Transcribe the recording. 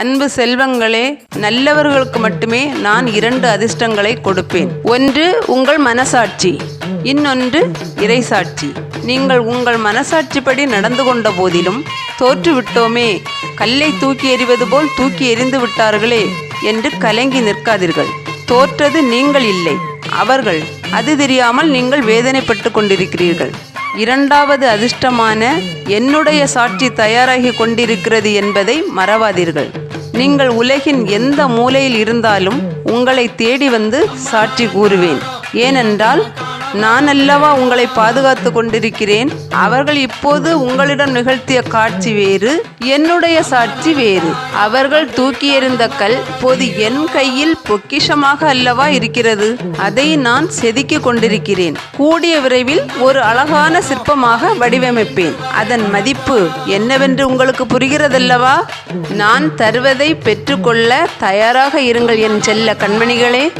அன்பு செல்வங்களே நல்லவர்களுக்கு மட்டுமே நான் இரண்டு அதிர்ஷ்டங்களை கொடுப்பேன். ஒன்று உங்கள் மனசாட்சி. இன்னொன்று இறைசாட்சி. நீங்கள் உங்கள் மனசாட்சிப்படி நடந்து கொண்ட போதிலும் தோற்றுவிட்டோமே கல்லை தூக்கி எறிவது போல் தூக்கி எறிந்து விட்டார்களே என்று கலங்கி நிற்காதீர்கள். தோற்றது நீங்கள் இல்லை அவர்கள். அது தெரியாமல் நீங்கள் வேதனைப்பட்டு கொண்டிருக்கிறீர்கள். இரண்டாவது அதிர்ஷ்டமான என்னுடைய சாட்சி தயாராகி கொண்டிருக்கிறது என்பதை மறவாதீர்கள். நீங்கள் உலகின் எந்த மூலையில் இருந்தாலும் உங்களை தேடி வந்து சாட்சி கூறுவேன். ஏனென்றால் நான் அல்லவா உங்களை பாதுகாத்து கொண்டிருக்கிறேன். அவர்கள் இப்போது உங்களிடம் நிகழ்த்திய காட்சி வேறு என்னுடைய சாட்சி வேறு. அவர்கள் தூக்கி எறிந்த கல் இப்போது என் கையில் பொக்கிஷமாக அல்லவா இருக்கிறது. அதை நான் செதுக்கிக் கொண்டிருக்கிறேன். கூடிய விரைவில் ஒரு அழகான சிற்பமாக வடிவமைப்பேன். அதன் மதிப்பு என்னவென்று உங்களுக்கு புரிகிறதல்லவா? நான் தருவதை பெற்றுக்கொள்ள தயாராக இருங்கள் என் செல்ல கண்மணிகளே.